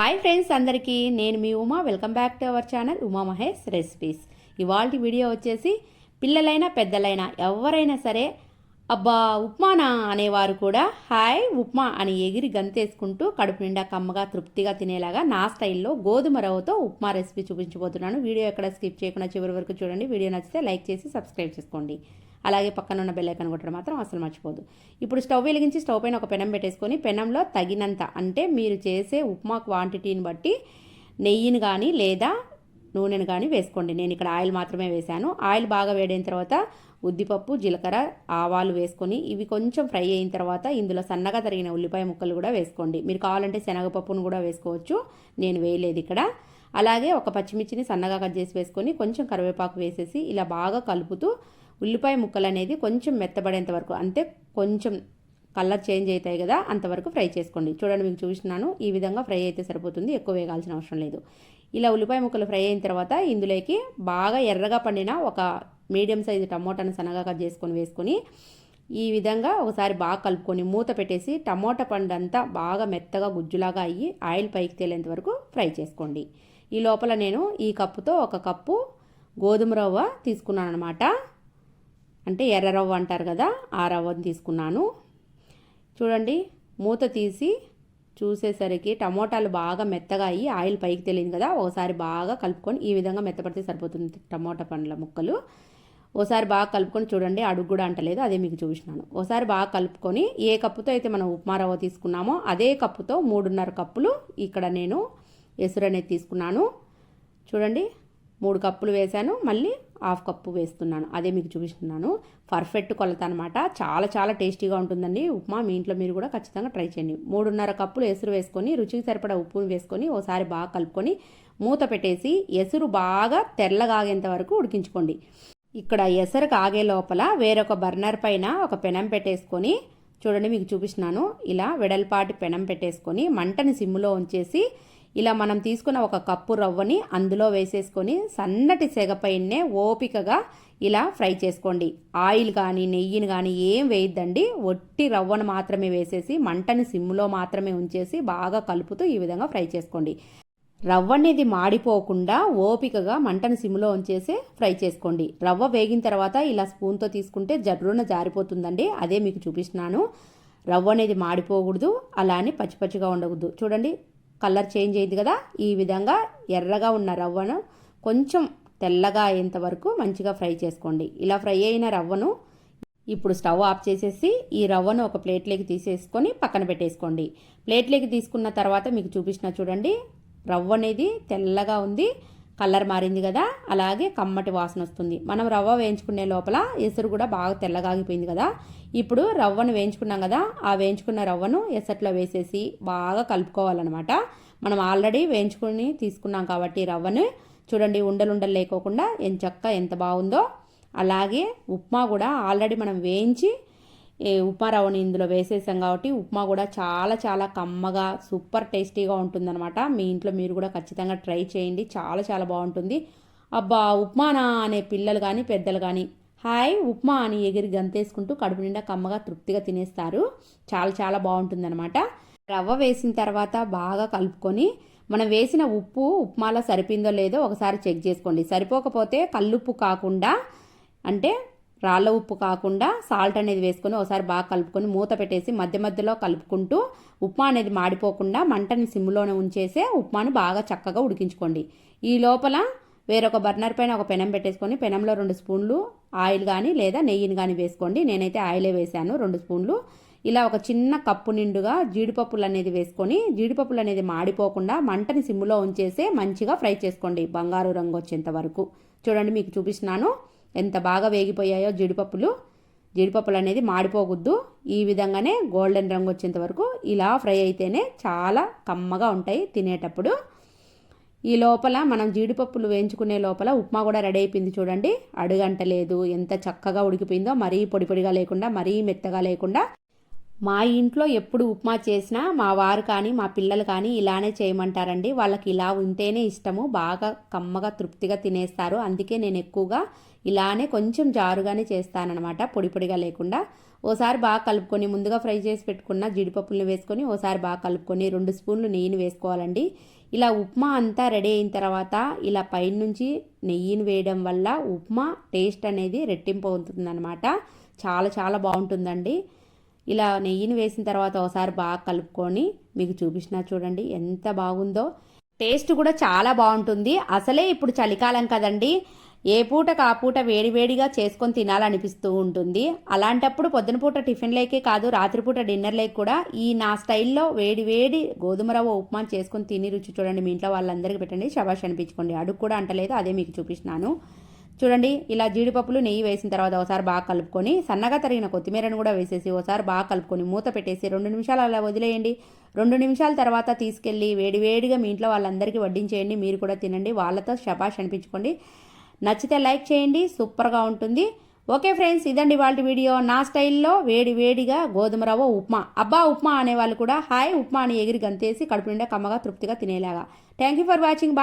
Hi friends అందరికీ నేను మీ Uma. Welcome back to our channel Uma Mahesh recipes. ఇవాళ video వచ్చేసి పిల్లలైనా పెద్దలైనా ఎవరైనా సరే అబ్బా ఉప్మానా అనేవారు కూడా హాయ్ ఉప్మా అని ఎగిరి గంతేసుకుంటూ కడుపు నిండా కమ్మగా తృప్తిగా తినేలాగా నా స్టైల్లో గోధుమ రవ్వతో ఉప్మా రెసిపీ చూపించబోతున్నాను. వీడియో ఎక్కడ స్కిప్ చేయకుండా చివరి వరకు చూడండి. వీడియో నచ్చితే లైక్ చేసి సబ్స్క్రైబ్ చేసుకోండి. అలాగే పక్కన ఉన్న బెల్ కొట్టడం మాత్రం అసలు మర్చిపోదు. ఇప్పుడు స్టవ్ వెలిగించి స్టవ్ పైన ఒక పెనం పెట్టేసుకొని పెనంలో తగినంత అంటే మీరు చేసే ఉప్మా క్వాంటిటీని బట్టి నెయ్యిని కానీ లేదా నూనెను కానీ వేసుకోండి. నేను ఇక్కడ ఆయిల్ మాత్రమే వేశాను. ఆయిల్ బాగా వేడైన తర్వాత ఉద్దిపప్పు జీలకర్ర ఆవాలు వేసుకొని ఇవి కొంచెం ఫ్రై అయిన తర్వాత ఇందులో సన్నగా తరిగిన ఉల్లిపాయ ముక్కలు కూడా వేసుకోండి. మీరు కావాలంటే శనగపప్పును కూడా వేసుకోవచ్చు. నేను వేయలేదు ఇక్కడ. అలాగే ఒక పచ్చిమిర్చిని సన్నగా కట్ చేసి వేసుకొని కొంచెం కరివేపాకు వేసేసి ఇలా బాగా కలుపుతూ ఉల్లిపాయ ముక్కలు అనేది కొంచెం మెత్తబడేంత వరకు అంతే కొంచెం కలర్ చేంజ్ అవుతాయి కదా అంతవరకు ఫ్రై చేసుకోండి. చూడండి మీకు చూసినాను ఈ విధంగా ఫ్రై అయితే సరిపోతుంది ఎక్కువ వేగాల్సిన అవసరం లేదు. ఇలా ఉల్లిపాయ ముక్కలు ఫ్రై అయిన తర్వాత ఇందులోకి బాగా ఎర్రగా పండిన ఒక మీడియం సైజు టమోటాను సన్నగా కట్ చేసుకొని వేసుకొని ఈ విధంగా ఒకసారి బాగా కలుపుకొని మూత పెట్టేసి టమోటా పండు అంతా బాగా మెత్తగా గుజ్జులాగా అయ్యి ఆయిల్ పైకి తేలేంత వరకు ఫ్రై చేసుకోండి. ఈ లోపల నేను ఈ కప్పుతో ఒక కప్పు గోధుమ రవ్వ తీసుకున్నాను అనమాట అంటే ఎర్ర రవ్వ అంటారు కదా ఆ రవ్వను తీసుకున్నాను. చూడండి మూత తీసి చూసేసరికి టమోటాలు బాగా మెత్తగా అయ్యి ఆయిల్ పైకి తెలియదు కదా ఒకసారి బాగా కలుపుకొని ఈ విధంగా మెత్తపడితే సరిపోతుంది టమోటా పండ్ల ముక్కలు. ఓసారి బాగా కలుపుకొని చూడండి అడుగు కూడా అంటలేదు అదే మీకు చూపిస్తున్నాను. ఓసారి బాగా కలుపుకొని ఏ కప్పుతో అయితే మనం ఉప్మా రవ్వ తీసుకున్నామో అదే కప్పుతో మూడున్నర కప్పులు ఇక్కడ నేను ఎసురు అనేది తీసుకున్నాను. చూడండి మూడు కప్పులు వేశాను. మళ్ళీ హాఫ్ కప్పు వేస్తున్నాను. అదే మీకు చూపిస్తున్నాను. పర్ఫెక్ట్ కొలత అనమాట చాలా చాలా టేస్టీగా ఉంటుందండి. ఉప్మా మీ ఇంట్లో మీరు కూడా ఖచ్చితంగా ట్రై చేయండి. మూడున్నర కప్పులు ఎసురు వేసుకొని రుచికి సరిపడా ఉప్పును వేసుకొని ఒకసారి బాగా కలుపుకొని మూత పెట్టేసి ఎసురు బాగా తెల్లగాగేంత వరకు ఉడికించుకోండి. ఇక్కడ ఎసరు కాగే లోపల వేరొక బర్నర్ పైన ఒక పెనం పెట్టేసుకొని చూడండి మీకు చూపిస్తున్నాను. ఇలా వెడల్పాటి పెనం పెట్టేసుకొని మంటని సిమ్ములో ఉంచేసి ఇలా మనం తీసుకున్న ఒక కప్పు రవ్వని అందులో వేసేసుకొని సన్నటి సెగపైనే ఓపికగా ఇలా ఫ్రై చేసుకోండి. ఆయిల్ కానీ నెయ్యిని కానీ ఏం వేయద్దండి. ఒట్టి రవ్వను మాత్రమే వేసేసి మంటని సిమ్ములో మాత్రమే ఉంచేసి బాగా కలుపుతూ ఈ విధంగా ఫ్రై చేసుకోండి. రవ్వ అనేది మాడిపోకుండా ఓపికగా మంటను సిమ్లో ఉంచేసి ఫ్రై చేసుకోండి. రవ్వ వేగిన తర్వాత ఇలా స్పూన్తో తీసుకుంటే జర్రున జారిపోతుందండి. అదే మీకు చూపిస్తున్నాను. రవ్వ అనేది మాడిపోకూడదు అలానే అని పచ్చిపచ్చిగా ఉండకూడదు. చూడండి కలర్ చేంజ్ అయింది కదా ఈ విధంగా ఎర్రగా ఉన్న రవ్వను కొంచెం తెల్లగా అయ్యేంత వరకు మంచిగా ఫ్రై చేసుకోండి. ఇలా ఫ్రై అయిన రవ్వను ఇప్పుడు స్టవ్ ఆఫ్ చేసేసి ఈ రవ్వను ఒక ప్లేట్లోకి తీసేసుకొని పక్కన పెట్టేసుకోండి. ప్లేట్లోకి తీసుకున్న తర్వాత మీకు చూపించిన చూడండి రవ్వ అనేది తెల్లగా ఉంది. కలర్ మారింది కదా అలాగే కమ్మటి వాసన వస్తుంది. మనం రవ్వ వేయించుకునే లోపల ఎసురు కూడా బాగా తెల్లగా ఆగిపోయింది కదా. ఇప్పుడు రవ్వను వేయించుకున్నాం కదా ఆ వేయించుకున్న రవ్వను ఎసట్లో వేసేసి బాగా కలుపుకోవాలన్నమాట. మనం ఆల్రెడీ వేయించుకుని తీసుకున్నాం కాబట్టి రవ్వను. చూడండి ఉండలు ఉండలు లేకోకుండా ఎంచక్క ఎంత బాగుందో. అలాగే ఉప్మా కూడా ఆల్రెడీ మనం వేయించి ఉప్మా రవ్వని ఇందులో వేసేసాం కాబట్టి ఉప్మా కూడా చాలా చాలా కమ్మగా సూపర్ టేస్టీగా ఉంటుందన్నమాట. మీ ఇంట్లో మీరు కూడా ఖచ్చితంగా ట్రై చేయండి. చాలా చాలా బాగుంటుంది. అబ్బా ఉప్మానా అనే పిల్లలు కానీ పెద్దలు కానీ హాయ్ ఉప్మా అని ఎగిరి గంతేసుకుంటూ కడుపు నిండా కమ్మగా తృప్తిగా తినేస్తారు. చాలా చాలా బాగుంటుందన్నమాట. రవ్వ వేసిన తర్వాత బాగా కలుపుకొని మనం వేసిన ఉప్పు ఉప్మాలో సరిపోయిందో లేదో ఒకసారి చెక్ చేసుకోండి. సరిపోకపోతే కల్లుప్పు కాకుండా అంటే రాళ్ళ ఉప్పు కాకుండా సాల్ట్ అనేది వేసుకొని ఒకసారి బాగా కలుపుకొని మూత పెట్టేసి మధ్య మధ్యలో కలుపుకుంటూ ఉప్మా అనేది మాడిపోకుండా మంటని సిమ్లోనే ఉంచేసే ఉప్మాను బాగా చక్కగా ఉడికించుకోండి. ఈ లోపల వేరొక బర్నర్ పైన ఒక పెనం పెట్టేసుకొని పెనంలో రెండు స్పూన్లు ఆయిల్ కానీ లేదా నెయ్యిని కానీ వేసుకోండి. నేనైతే ఆయిలే వేసాను రెండు స్పూన్లు. ఇలా ఒక చిన్న కప్పు నిండుగా జీడిపప్పులు అనేది వేసుకొని జీడిపప్పులు అనేది మాడిపోకుండా మంటని సిమ్ములో ఉంచేసే మంచిగా ఫ్రై చేసుకోండి. బంగారు రంగు వచ్చేంత వరకు. చూడండి మీకు చూపిస్తున్నాను. ఎంత బాగా వేగిపోయాయో జీడిపప్పులు. జీడిపప్పులు అనేది మాడిపోకూడదు. ఈ విధంగానే గోల్డెన్ రంగు వచ్చేంత వరకు ఇలా ఫ్రై అయితేనే చాలా కమ్మగా ఉంటాయి తినేటప్పుడు. ఈ లోపల మనం జీడిపప్పులు వేయించుకునే లోపల ఉప్మా కూడా రెడీ అయిపోయింది చూడండి. అడుగంట లేదు ఎంత చక్కగా ఉడికిపోయిందో మరీ పొడి పొడిగా లేకుండా మరీ మెత్తగా లేకుండా. మా ఇంట్లో ఎప్పుడు ఉప్మా చేసినా మా వారు కానీ మా పిల్లలు కానీ ఇలానే చేయమంటారండి. వాళ్ళకి ఇలా ఉంటేనే ఇష్టము. బాగా కమ్మగా తృప్తిగా తినేస్తారు. అందుకే నేను ఎక్కువగా ఇలానే కొంచెం జారుగానే చేస్తానన్నమాట. పొడి పొడిగా లేకుండా. ఓసారి బాగా కలుపుకొని ముందుగా ఫ్రై చేసి పెట్టుకున్న జీడిపప్పులను వేసుకొని ఓసారి బాగా కలుపుకొని రెండు స్పూన్లు నెయ్యిని వేసుకోవాలండి. ఇలా ఉప్మా అంతా రెడీ అయిన తర్వాత ఇలా పైనుంచి నెయ్యిని వేయడం వల్ల ఉప్మా టేస్ట్ అనేది రెట్టింపు అవుతుందన్నమాట. చాలా చాలా బాగుంటుందండి. ఇలా నెయ్యిని వేసిన తర్వాత ఒకసారి బాగా కలుపుకొని మీకు చూపించిన చూడండి ఎంత బాగుందో. టేస్ట్ కూడా చాలా బాగుంటుంది. అసలే ఇప్పుడు చలికాలం కదండి. ఏ పూట ఆ పూట వేడివేడిగా చేసుకొని తినాలనిపిస్తూ ఉంటుంది. అలాంటప్పుడు పొద్దున పూట టిఫిన్లేకే కాదు రాత్రిపూట డిన్నర్లేకి కూడా ఈ నా స్టైల్లో వేడి వేడి గోధుమ రవ్వ ఉప్మా చేసుకొని తిని రుచి చూడండి మీ ఇంట్లో వాళ్ళందరికీ పెట్టండి. శబాష్ అనిపించుకోండి. అడుగు కూడా అంటలేదు అదే మీకు చూపిస్తున్నాను. చూడండి ఇలా జీడిపప్పులు నెయ్యి వేసిన తర్వాత ఒకసారి బాగా కలుపుకొని సన్నగా తరిగిన కొత్తిమీరను కూడా వేసేసి ఒకసారి బాగా కలుపుకొని మూత పెట్టేసి రెండు నిమిషాలు అలా వదిలేయండి. రెండు నిమిషాల తర్వాత తీసుకెళ్ళి వేడివేడిగా మీ ఇంట్లో వాళ్ళందరికీ వడ్డించేయండి. మీరు కూడా తినండి. వాళ్ళతో షపాష్ అనిపించుకోండి. నచ్చితే లైక్ చేయండి. సూపర్గా ఉంటుంది. ఓకే ఫ్రెండ్స్ ఇదండి వాళ్ళ వీడియో. నా స్టైల్లో వేడి వేడిగా గోధుమ రవ్వ ఉప్మా. అబ్బా ఉప్మా అనేవాళ్ళు కూడా హాయ్ ఉప్మా అని ఎగిరి గంతేసి కడుపు నిండా కమ్మగా తృప్తిగా తినేలాగా. Thank you for watching bye